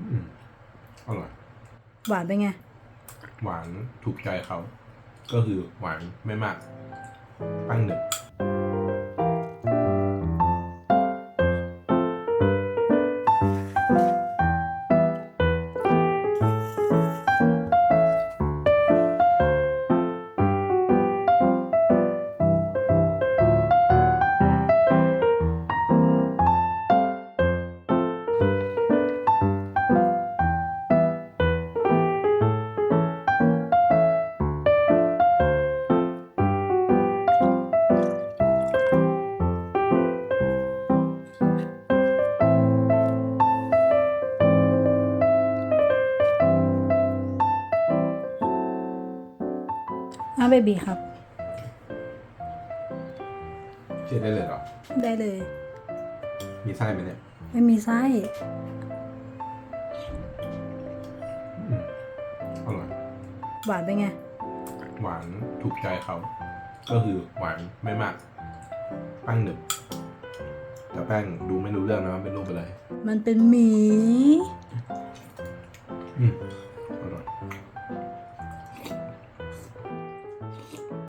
อืมอร่อย หวานเป็นไง หวานถูกใจเขา ก็คือหวานไม่มากตั้งหนึ่ง เอาเบบีครับ เขีดได้เลยเหรอ ได้เลย มีไส้ไหมเนี่ย ไม่มีไส้อร่อย หวานเป็นไง หวานถูกใจเขา ก็คือหวานไม่มากแป้งหนึบแต่แป้งดูไม่รู้เรื่องนะว่าเป็นรูปอะไรมันเป็นหมี อืมอร่อย